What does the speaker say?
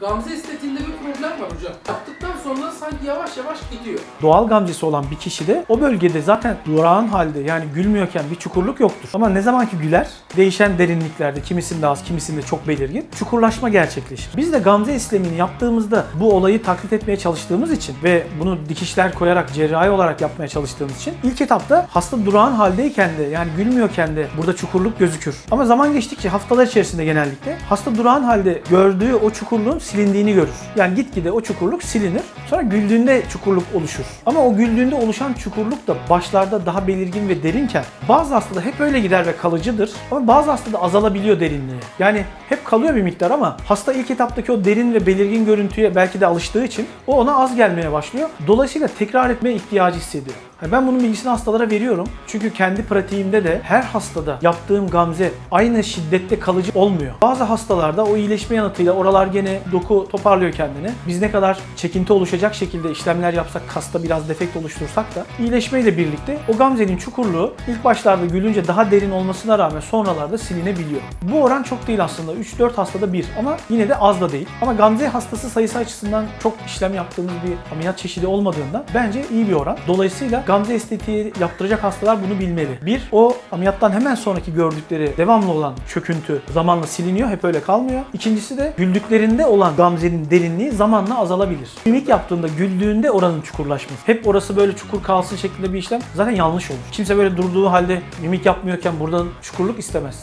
Gamze estetiğinde bir problem var hocam. Yaptıktan sonra sanki yavaş yavaş gidiyor. Doğal gamzesi olan bir kişide o bölgede zaten durağan halde yani gülmüyorken bir çukurluk yoktur. Ama ne zaman ki güler değişen derinliklerde kimisinde az kimisinde çok belirgin çukurlaşma gerçekleşir. Biz de gamze işlemini yaptığımızda bu olayı taklit etmeye çalıştığımız için ve bunu dikişler koyarak cerrahi olarak yapmaya çalıştığımız için ilk etapta hasta durağan haldeyken de yani gülmüyorken de burada çukurluk gözükür. Ama zaman geçtikçe haftalar içerisinde genellikle hasta durağan halde gördüğü o çukurluğun silindiğini görür. Yani gitgide o çukurluk silinir. Sonra güldüğünde çukurluk oluşur. Ama o güldüğünde oluşan çukurluk da başlarda daha belirgin ve derinken bazı hastada hep öyle gider ve kalıcıdır. Ama bazı hastada azalabiliyor derinliği. Yani hep kalıyor bir miktar ama hasta ilk etaptaki o derin ve belirgin görüntüye belki de alıştığı için o ona az gelmeye başlıyor. Dolayısıyla tekrar etmeye ihtiyacı hissediyor. Ben bunun bilgisini hastalara veriyorum. Çünkü kendi pratiğimde de her hastada yaptığım gamze aynı şiddette kalıcı olmuyor. Bazı hastalarda o iyileşme yanıtıyla oralar gene doku toparlıyor kendini. Biz ne kadar çekinti oluşacak şekilde işlemler yapsak, kasta biraz defekt oluştursak da iyileşmeyle birlikte o gamzenin çukurluğu ilk başlarda gülünce daha derin olmasına rağmen sonralarda silinebiliyor. Bu oran çok değil aslında. 3-4 hastada bir ama yine de az da değil. Ama gamze hastası sayısı açısından çok işlem yaptığımız bir ameliyat çeşidi olmadığından bence iyi bir oran. Dolayısıyla gamze estetiği yaptıracak hastalar bunu bilmeli. Bir, o ameliyattan hemen sonraki gördükleri devamlı olan çöküntü zamanla siliniyor, hep öyle kalmıyor. İkincisi de güldüklerinde olan gamzenin derinliği zamanla azalabilir. Mimik yaptığında, güldüğünde oranın çukurlaşması. Hep orası böyle çukur kalsın şeklinde bir işlem zaten yanlış olur. Kimse böyle durduğu halde mimik yapmıyorken buradan çukurluk istemez.